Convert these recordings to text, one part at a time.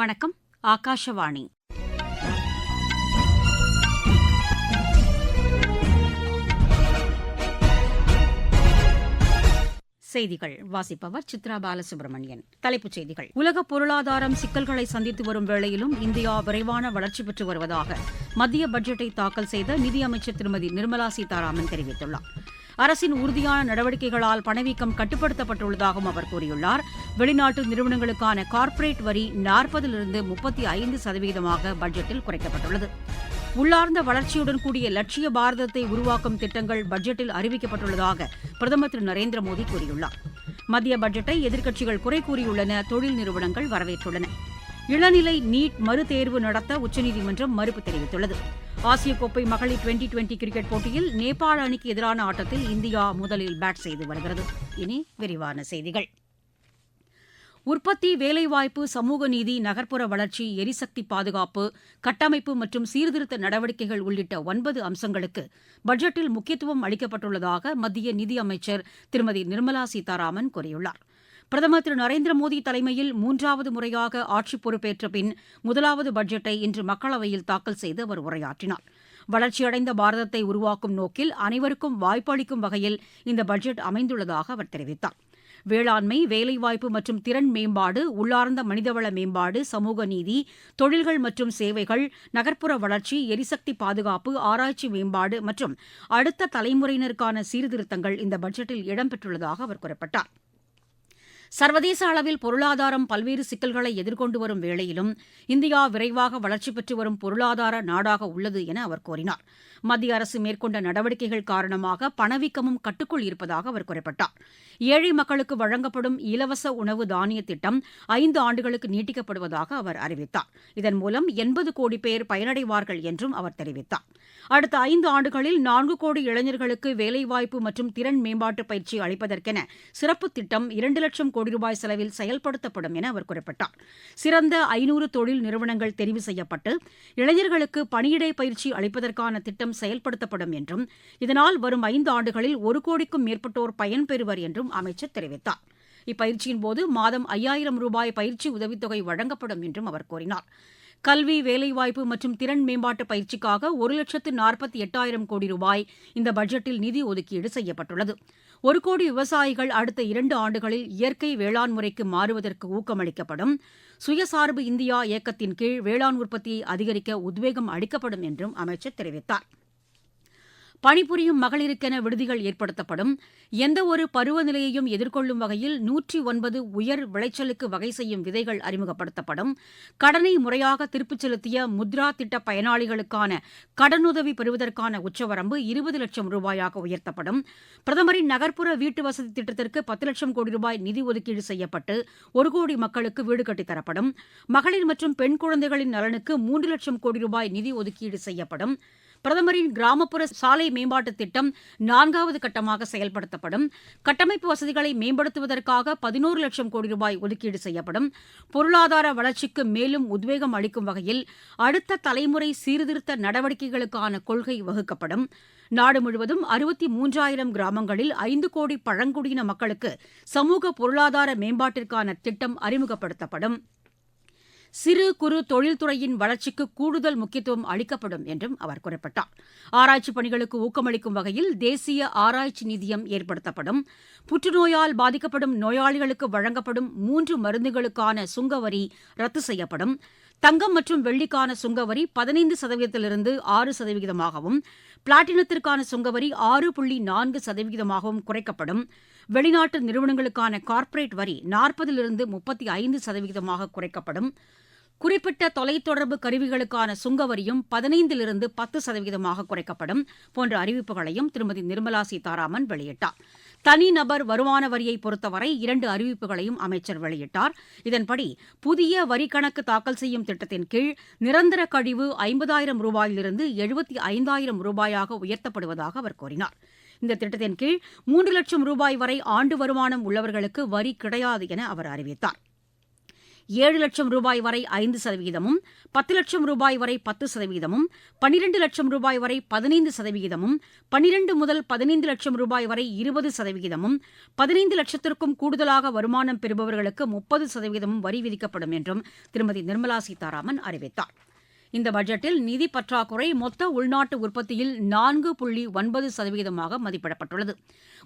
வணக்கம் ஆகாஷவாணி. செய்திகள். வாசிப்பவர் சித்ரா பாலசுப்ரமணியன். தலைப்புச் செய்திகள். உலக பொருளாதாரம் சிக்கல்களை சந்தித்து வரும் வேளையிலும் இந்தியா விரைவான வளர்ச்சி பெற்று வருவதாக மத்திய பட்ஜெட்டை தாக்கல் செய்த நிதியமைச்சர் திருமதி நிர்மலா சீதாராமன் தெரிவித்துள்ளார். அரசின் உறுதியான நடவடிக்கைகளால் பணவீக்கம் கட்டுப்படுத்தப்பட்டுள்ளதாகவும் அவர் கூறியுள்ளார். வெளிநாட்டு நிறுவனங்களுக்கான கார்ப்பரேட் வரி நாற்பதிலிருந்து முப்பத்தி ஐந்து சதவீதமாக பட்ஜெட்டில் குறைக்கப்பட்டுள்ளது. உள்ளார்ந்த வளர்ச்சியுடன் கூடிய லட்சிய பாரதத்தை உருவாக்கும் திட்டங்கள் பட்ஜெட்டில் அறிவிக்கப்பட்டுள்ளதாக பிரதமர் திரு நரேந்திர மோடி கூறியுள்ளார். மத்திய பட்ஜெட்டை எதிர்க்கட்சிகள் குறை கூறியுள்ளன தொழில் நிறுவனங்கள் வரவேற்றுள்ளன. இளநிலை நீட் மறுதேர்வு நடத்த உச்சநீதிமன்றம் மறுப்பு தெரிவித்துள்ளது. ஆசிய கோப்பை மகளிர் டுவெண்டி டுவெண்டி கிரிக்கெட் போட்டியில் நேபாள அணிக்கு எதிரான ஆட்டத்தில் இந்தியா முதலில் பேட் செய்து வருகிறது. இனி விரிவான செய்திகள். உற்பத்தி வேலைவாய்ப்பு சமூக நீதி நகர்ப்புற வளர்ச்சி எரிசக்தி பாதுகாப்பு கட்டமைப்பு மற்றும் சீர்திருத்த நடவடிக்கைகள் உள்ளிட்ட ஒன்பது அம்சங்களுக்கு பட்ஜெட்டில் முக்கியத்துவம் அளிக்கப்பட்டுள்ளதாக மத்திய நிதியமைச்சர் திருமதி நிர்மலா சீதாராமன் கூறியுள்ளார். பிரதமர் திரு நரேந்திர மோடி தலைமையில் மூன்றாவது முறையாக ஆட்சி பொறுப்பேற்ற பின் முதலாவது பட்ஜெட்டை இன்று மக்களவையில் தாக்கல் செய்து அவர் உரையாற்றினார். வளர்ச்சியடைந்த பாரதத்தை உருவாக்கும் நோக்கில் அனைவருக்கும் வாய்ப்பளிக்கும் வகையில் இந்த பட்ஜெட் அமைந்துள்ளதாக அவர் தெரிவித்தார். வேளாண்மை வேலைவாய்ப்பு மற்றும் திறன் மேம்பாடு உள்ளார்ந்த மனிதவள மேம்பாடு சமூக நீதி தொழில்கள் மற்றும் சேவைகள் நகர்ப்புற வளர்ச்சி எரிசக்தி பாதுகாப்பு ஆராய்ச்சி மேம்பாடு மற்றும் அடுத்த தலைமுறையினருக்கான சீர்திருத்தங்கள் இந்த பட்ஜெட்டில் இடம்பெற்றுள்ளதாக அவர் குறிப்பிட்டாா் சர்வதேச அளவில் பொருளாதாரம் பல்வேறு சிக்கல்களை எதிர்கொண்டு வரும் வேளையிலும் இந்தியா விரைவாக வளர்ச்சி பெற்று வரும் பொருளாதார நாடாக உள்ளது என அவர் கூறினார். மத்திய அரசு மேற்கொண்ட நடவடிக்கைகள் காரணமாக பணவீக்கமும் கட்டுக்குள் இருப்பதாக அவர் குறிப்பிட்டார். ஏழை மக்களுக்கு வழங்கப்படும் இலவச உணவு தானிய திட்டம் ஐந்து ஆண்டுகளுக்கு நீட்டிக்கப்படுவதாக அவர் அறிவித்தார். இதன் மூலம் எண்பது கோடி பேர் பயனடைவார்கள் என்றும் அவர் தெரிவித்தார். அடுத்த ஐந்து ஆண்டுகளில் நான்கு கோடி இளைஞர்களுக்கு வேலைவாய்ப்பு மற்றும் திறன் மேம்பாட்டு பயிற்சி அளிப்பதற்கென சிறப்பு திட்டம் இரண்டு லட்சம் கோடி ரூபாய் செலவில் செயல்படுத்தப்படும் என அவர் குறிப்பிட்டார். சிறந்த ஐநூறு தொழில் நிறுவனங்கள் தெரிவு செய்யப்பட்டு இளைஞர்களுக்கு பணியிடை பயிற்சி அளிப்பதற்கான திட்டம் செயல்படுத்தப்படும் என்றும் இதனால் வரும் ஐந்து ஆண்டுகளில் ஒரு கோடிக்கும் மேற்பட்டோர் பயன்பெறுவர் என்றும் அமைச்சர் தெரிவித்தார். இப்பயிற்சியின் போது மாதம் ஐயாயிரம் ரூபாய் பயிற்சி உதவித்தொகை வழங்கப்படும் என்றும் அவர் கூறினார். கல்வி வேலைவாய்ப்பு மற்றும் திறன் மேம்பாட்டு பயிற்சிக்காக ஒரு லட்சத்து நாற்பத்தி எட்டாயிரம் கோடி ரூபாய் இந்த பட்ஜெட்டில் நிதி ஒதுக்கீடு செய்யப்பட்டுள்ளது. ஒரு கோடி விவசாயிகள் அடுத்த இரண்டு ஆண்டுகளில் இயற்கை வேளாண் முறைக்கு மாறுவதற்கு ஊக்கமளிக்கப்படும். சுயசார்பு இந்தியா இயக்கத்தின் கீழ் வேளாண் உற்பத்தியை அதிகரிக்க உத்வேகம் அளிக்கப்படும் என்றும் அமைச்சர் தெரிவித்தார். பணிபுரியும் மகளிருக்கென விடுதிகள் ஏற்படுத்தப்படும். எந்தவொரு பருவநிலையையும் எதிர்கொள்ளும் வகையில் நூற்றி ஒன்பது உயர் விளைச்சலுக்கு வகை செய்யும் விதைகள் அறிமுகப்படுத்தப்படும். கடனை முறையாக திருப்பிச் செலுத்திய முத்ரா திட்ட பயனாளிகளுக்கான கடனுதவி பெறுவதற்கான உச்சவரம்பு இருபது லட்சம் ரூபாயாக உயர்த்தப்படும். பிரதமரின் நகர்ப்புற வீட்டு வசதி திட்டத்திற்கு பத்து லட்சம் கோடி ரூபாய் நிதி ஒதுக்கீடு செய்யப்பட்டு ஒரு கோடி மக்களுக்கு வீடு கட்டித்தரப்படும் மகளிர் மற்றும் பெண் குழந்தைகளின் நலனுக்கு மூன்று லட்சம் கோடி ரூபாய் நிதி ஒதுக்கீடு செய்யப்படும். பிரதமரின் கிராமப்புற சாலை மேம்பாட்டுத் திட்டம் நான்காவது கட்டமாக செயல்படுத்தப்படும். கட்டமைப்பு வசதிகளை மேம்படுத்துவதற்காக பதினோரு லட்சம் கோடி ரூபாய் ஒதுக்கீடு செய்யப்படும். பொருளாதார வளர்ச்சிக்கு மேலும் உத்வேகம் அளிக்கும் வகையில் அடுத்த தலைமுறை சீர்திருத்த நடவடிக்கைகளுக்கான கொள்கை வகுக்கப்படும். நாடு முழுவதும் அறுபத்தி மூன்றாயிரம் கிராமங்களில் ஐந்து கோடி பழங்குடியின மக்களுக்கு சமூக பொருளாதார மேம்பாட்டிற்கான திட்டம் அறிமுகப்படுத்தப்படும். சிறு குறு தொழில்துறையின் வளர்ச்சிக்கு கூடுதல் முக்கியத்துவம் அளிக்கப்படும் என்றும் அவர் குறிப்பிட்டார். ஆராய்ச்சி பணிகளுக்கு ஊக்கமளிக்கும் வகையில் தேசிய ஆராய்ச்சி நிதியம் ஏற்படுத்தப்படும். புற்றுநோயால் பாதிக்கப்படும் நோயாளிகளுக்கு வழங்கப்படும் மூன்று மருந்துகளுக்கான சுங்கவரி ரத்து செய்யப்படும். தங்கம் மற்றும் வெள்ளிக்கான சுங்கவரி பதினைந்து சதவீதத்திலிருந்து ஆறு சதவீதமாகவும் பிளாட்டினத்திற்கான சுங்கவரி ஆறு புள்ளி நான்கு சதவீதமாகவும் குறைக்கப்படும். வெளிநாட்டு நிறுவனங்களுக்கான கார்ப்பரேட் வரி நாற்பதிலிருந்து முப்பத்தி ஐந்து சதவீதமாக குறைக்கப்படும். குறிப்பிட்ட தொலைத்தொடர்பு கருவிகளுக்கான சுங்கவரியும் பதினைந்திலிருந்து பத்து சதவீதமாக குறைக்கப்படும் போன்ற அறிவிப்புகளையும் திருமதி நிர்மலா சீதாராமன் வெளியிட்டார். தனிநபர் வருமான வரியை பொறுத்தவரை இரண்டு அறிவிப்புகளையும் அமைச்சர் வெளியிட்டார். இதன்படி புதிய வரி கணக்கு தாக்கல் செய்யும் திட்டத்தின் கீழ் நிரந்தர கழிவு ஐம்பதாயிரம் ரூபாயிலிருந்து எழுபத்தி ஐந்தாயிரம் ரூபாயாக உயர்த்தப்படுவதாக அவர் கூறினார். இந்த திட்டத்தின் கீழ் மூன்று லட்சம் ரூபாய் வரை ஆண்டு வருமானம் உள்ளவர்களுக்கு வரி கிடையாது என அவர் அறிவித்தார். ஏழு லட்சம் ரூபாய் வரை ஐந்து சதவீதமும் பத்து லட்சம் ரூபாய் வரை பத்து சதவீதமும் பன்னிரண்டு லட்சம் ரூபாய் வரை பதினைந்து சதவீதமும் பனிரெண்டு முதல் பதினைந்து லட்சம் ரூபாய் வரை இருபது சதவீதமும் பதினைந்து லட்சத்திற்கும் கூடுதலாக வருமானம் பெறுபவர்களுக்கு முப்பது சதவீதமும் வரி விதிக்கப்படும் என்றும் திருமதி நிர்மலா சீதாராமன் அறிவித்தார். இந்த பட்ஜெட்டில் நிதி பற்றாக்குறை மொத்த உள்நாட்டு உற்பத்தியில் நான்கு புள்ளி ஒன்பது சதவீதமாக மதிப்பிடப்பட்டுள்ளது.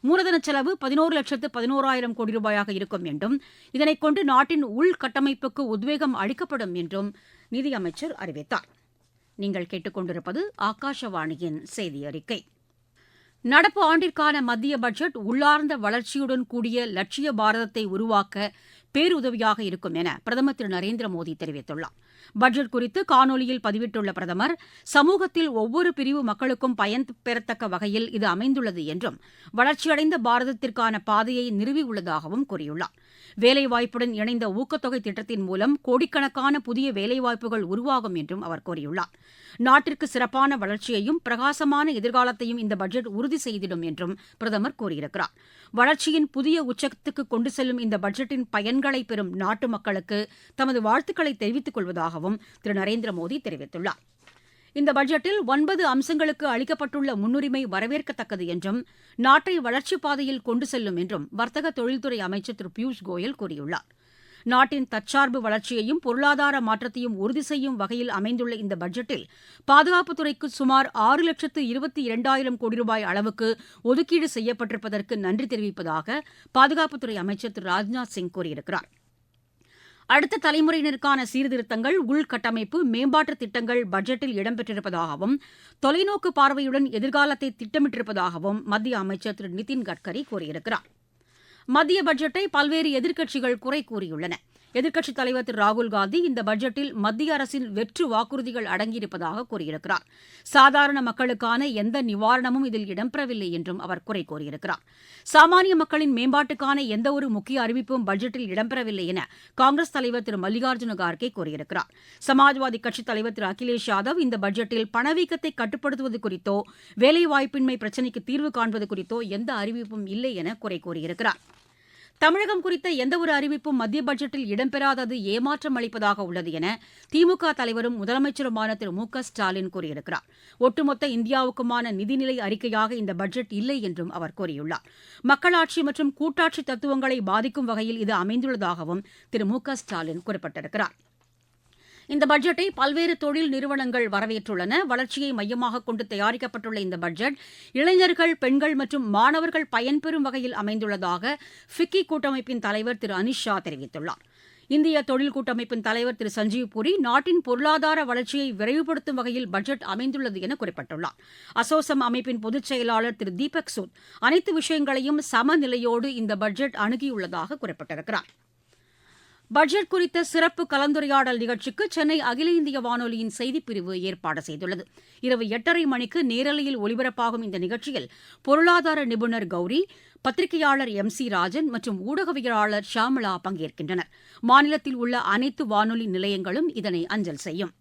மூலதன செலவு பதினோரு லட்சத்து பதினோராயிரம் கோடி ரூபாயாக இருக்கும் என்றும் இதனைக் கொண்டு நாட்டின் உள்கட்டமைப்புக்கு உத்வேகம் அளிக்கப்படும் என்றும் நிதியமைச்சர் அறிவித்தார். நீங்கள் கேட்டுக்கொண்டிருப்பது ஆகாஷவாணியின் செய்தி அறிக்கை நடப்பு ஆண்டிற்கான மத்திய பட்ஜெட் உள்ளார்ந்த வளர்ச்சியுடன் கூடிய லட்சிய பாரதத்தை உருவாக்க பேருதவியாக இருக்கும் என பிரதமர் திரு நரேந்திர மோடி தெரிவித்துள்ளார். பட்ஜெட் குறித்து காணொலியில் பதிவிட்டுள்ள பிரதமர் சமூகத்தில் ஒவ்வொரு பிரிவு மக்களுக்கும் பயன் பெறத்தக்க வகையில் இது அமைந்துள்ளது என்றும் வளர்ச்சியடைந்த பாரதத்திற்கான பாதையை நிறுவியுள்ளதாகவும் கூறியுள்ளார். வேலைவாய்ப்புடன் இணைந்த ஊக்கத்தொகை திட்டத்தின் மூலம் கோடிக்கணக்கான புதிய வேலைவாய்ப்புகள் உருவாகும் என்றும் அவர் கூறியுள்ளார். நாட்டிற்கு சிறப்பான வளர்ச்சியையும் பிரகாசமான எதிர்காலத்தையும் இந்த பட்ஜெட் உறுதி செய்திடும் என்றும் பிரதமர் கூறியிருக்கிறார். வளர்ச்சியின் புதிய உச்சத்துக்கு கொண்டு செல்லும் இந்த பட்ஜெட்டின் பயன்களை பெறும் நாட்டு மக்களுக்கு தமது வாழ்த்துக்களை தெரிவித்துக் கொள்வதாக இருப்பதாகவும் திரு நரேந்திர மோடி தெரிவித்துள்ளார். இந்த பட்ஜெட்டில் ஒன்பது அம்சங்களுக்கு அளிக்கப்பட்டுள்ள முன்னுரிமை வரவேற்கத்தக்கது என்றும் நாட்டை வளர்ச்சிப் பாதையில் கொண்டு செல்லும் என்றும் வர்த்தக தொழில்துறை அமைச்சர் திரு பியூஷ் கோயல் கூறியுள்ளார். நாட்டின் தற்சார்பு வளர்ச்சியையும் பொருளாதார மாற்றத்தையும் உறுதி செய்யும் வகையில் அமைந்துள்ள இந்த பட்ஜெட்டில் பாதுகாப்புத்துறைக்கு சுமார் ஆறு லட்சத்து இருபத்தி இரண்டாயிரம் கோடி ரூபாய் அளவுக்கு ஒதுக்கீடு செய்யப்பட்டிருப்பதற்கு நன்றி தெரிவிப்பதாக பாதுகாப்புத்துறை அமைச்சர் திரு ராஜ்நாத் சிங் கூறியிருக்கிறார். அடுத்த தலைமுறையினருக்கான சீர்திருத்தங்கள் உள்கட்டமைப்பு மேம்பாட்டு திட்டங்கள் பட்ஜெட்டில் இடம்பெற்றிருப்பதாகவும் தொலைநோக்கு பார்வையுடன் எதிர்காலத்தை திட்டமிட்டிருப்பதாகவும் மத்திய அமைச்சர் திரு நிதின் கட்கரி கூறியிருக்கிறார். மத்திய பட்ஜெட்டை பல்வேறு எதிர்க்கட்சிகள் குறை கூறியுள்ளன. எதிர்க்கட்சித் தலைவர் திரு ராகுல்காந்தி இந்த பட்ஜெட்டில் மத்திய அரசின் வெற்று வாக்குறுதிகள் அடங்கியிருப்பதாக கூறியிருக்கிறார். சாதாரண மக்களுக்கான எந்த நிவாரணமும் இதில் இடம்பெறவில்லை என்றும் அவர் குறை கூறியிருக்கிறார். சாமானிய மக்களின் மேம்பாட்டுக்கான எந்தவொரு முக்கிய அறிவிப்பும் பட்ஜெட்டில் இடம்பெறவில்லை என காங்கிரஸ் தலைவர் திரு மல்லிகார்ஜுன கார்கே கூறியிருக்கிறார். சமாஜ்வாதி கட்சித் தலைவர் திரு அகிலேஷ் யாதவ் இந்த பட்ஜெட்டில் பணவீக்கத்தை கட்டுப்படுத்துவது குறித்தோ வேலைவாய்ப்பின்மை பிரச்சினைக்கு தீர்வு காண்பது குறித்தோ எந்த அறிவிப்பும் இல்லை என குறை கூறியிருக்கிறாா் தமிழகம் குறித்த எந்தவொரு அறிவிப்பும் மத்திய பட்ஜெட்டில் இடம்பெறாதது ஏமாற்றம் அளிப்பதாக உள்ளது என திமுக தலைவரும் முதலமைச்சருமான திரு மு க ஸ்டாலின் கூறியிருக்கிறார். ஒட்டுமொத்த இந்தியாவுக்குமான நிதிநிலை அறிக்கையாக இந்த பட்ஜெட் இல்லை என்றும் அவர் கூறியுள்ளார். மக்களாட்சி மற்றும் கூட்டாட்சி தத்துவங்களை பாதிக்கும் வகையில் இது அமைந்துள்ளதாகவும் திரு மு க ஸ்டாலின் குறிப்பிட்டிருக்கிறார். இந்த பட்ஜெட்டை பல்வேறு தொழில் நிறுவனங்கள் வரவேற்றுள்ளன. வளர்ச்சியை மையமாக கொண்டு தயாரிக்கப்பட்டுள்ள இந்த பட்ஜெட் இளைஞர்கள் பெண்கள் மற்றும் மாணவர்கள் பயன்பெறும் வகையில் அமைந்துள்ளதாக ஃபிக்கி கூட்டமைப்பின் தலைவர் திரு அனிஷா தெரிவித்துள்ளார். இந்திய தொழில் கூட்டமைப்பின் தலைவர் திரு சஞ்சீவ் பூரி நாட்டின் பொருளாதார வளர்ச்சியை விரைவுபடுத்தும் வகையில் பட்ஜெட் அமைந்துள்ளது என குறிப்பிட்டுள்ளார். அசோசம் அமைப்பின் பொதுச் செயலாளர் திரு தீபக் சூத் அனைத்து விஷயங்களையும் சமநிலையோடு இந்த பட்ஜெட் அணுகியுள்ளதாக குறிப்பிட்டிருக்கிறார். பட்ஜெட் குறித்த சிறப்பு கலந்துரையாடல் நிகழ்ச்சிக்கு சென்னை அகில இந்திய வானொலியின் செய்திப்பிரிவு ஏற்பாடு செய்துள்ளது. இரவு எட்டரை மணிக்கு நேரலையில் ஒலிபரப்பாகும் இந்த நிகழ்ச்சியில் பொருளாதார நிபுணர் கௌரி பத்திரிகையாளர் எம் சி ராஜன் மற்றும் ஊடகவியலாளர் ஷாமிலா பங்கேற்கின்றனர். மாநிலத்தில் உள்ள அனைத்து வானொலி நிலையங்களும் இதனை அஞ்சல் செய்யும்.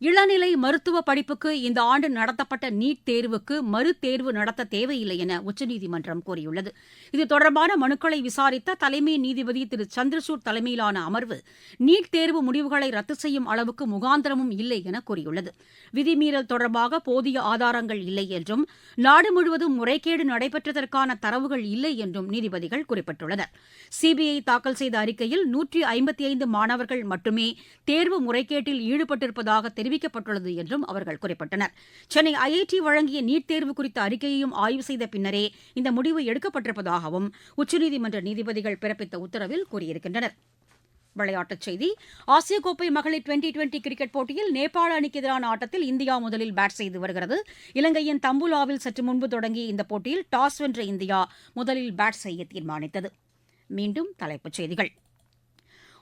இளநிலை மருத்துவ படிப்புக்கு இந்த ஆண்டு நடத்தப்பட்ட நீட் தேர்வுக்கு மறுதேர்வு நடத்த தேவையில்லை என உச்சநீதிமன்றம் கூறியுள்ளது. இது தொடர்பான மனுக்களை விசாரித்த தலைமை நீதிபதி திரு. சந்திரசூட் தலைமையிலான அமர்வு நீட் தேர்வு முடிவுகளை ரத்து செய்யும் அளவுக்கு முகாந்திரமும் இல்லை என கூறியுள்ளது. விதிமீறல் தொடர்பாக போதிய ஆதாரங்கள் இல்லை என்றும் நாடு முழுவதும் முறைகேடு நடைபெற்றதற்கான தரவுகள் இல்லை என்றும் நீதிபதிகள் குறிப்பிட்டுள்ளனர். சிபிஐ தாக்கல் செய்த அறிக்கையில் நூற்றி ஐம்பத்தி ஐந்து மாணவர்கள் மட்டுமே தேர்வு முறைகேட்டில் ஈடுபட்டிருப்பதாக தெரிவித்து அறிவிக்கப்பட்டுள்ளது என்றும் அவர்கள் குறிப்பிட்டனர். சென்னை ஐஐடி வழங்கிய நீட் தேர்வு குறித்த அறிக்கையையும் ஆய்வு செய்த பின்னரே இந்த முடிவு எடுக்கப்பட்டிருப்பதாகவும் உச்சநீதிமன்ற நீதிபதிகள் பிறப்பித்த உத்தரவில் கூறியிருக்கின்றனர். விளையாட்டுச் செய்தி ஆசிய கோப்பை மகளிர் டுவெண்டி டுவெண்டி கிரிக்கெட் போட்டியில் நேபாள அணிக்கு எதிரான ஆட்டத்தில் இந்தியா முதலில் பேட் செய்து வருகிறது. இலங்கையின் தம்புலாவில் சற்று முன்பு தொடங்கிய இந்த போட்டியில் டாஸ் வென்ற இந்தியா முதலில் பேட் செய்ய தீர்மானித்தது. மீண்டும் தலைப்புச் செய்திகள்.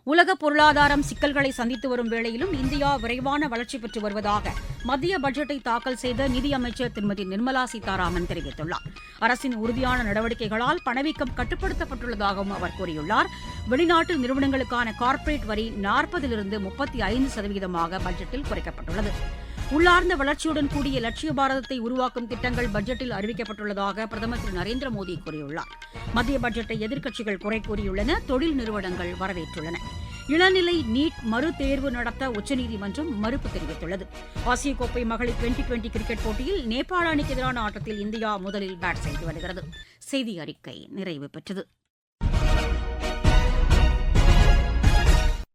உலக பொருளாதாரம் சிக்கல்களை சந்தித்து வரும் வேளையிலும் இந்தியா விரைவான வளர்ச்சி பெற்று வருவதாக மத்திய பட்ஜெட்டை தாக்கல் செய்த நிதியமைச்சர் திருமதி நிர்மலா சீதாராமன் தெரிவித்துள்ளார். அரசின் உறுதியான நடவடிக்கைகளால் பணவீக்கம் கட்டுப்படுத்தப்பட்டுள்ளதாகவும் அவர் கூறியுள்ளார். வெளிநாட்டு நிறுவனங்களுக்கான கார்ப்பரேட் வரி நாற்பதிலிருந்து முப்பத்தி ஐந்து சதவீதமாக பட்ஜெட்டில் குறைக்கப்பட்டுள்ளது. உள்ளார்ந்த வளர்ச்சியுடன் கூடிய லட்சிய பாரதத்தை உருவாக்கும் திட்டங்கள் பட்ஜெட்டில் அறிவிக்கப்பட்டுள்ளதாக பிரதமர் திரு நரேந்திர மோடி கூறியுள்ளார். மத்திய பட்ஜெட்டை எதிர்க்கட்சிகள் குறை கூறியுள்ளன தொழில் நிறுவனங்கள் வரவேற்றுள்ளன. இளநிலை நீட் மறுதேர்வு நடத்த உச்சநீதிமன்றம் மறுப்பு தெரிவித்துள்ளது. ஆசிய கோப்பை மகளிர் டுவெண்டி டுவெண்டி கிரிக்கெட் போட்டியில் நேபாள அணிக்கு எதிரான ஆட்டத்தில் இந்தியா முதலில் பேட் செய்து வருகிறது. செய்தி அறிக்கை நிறைவு பெற்றது.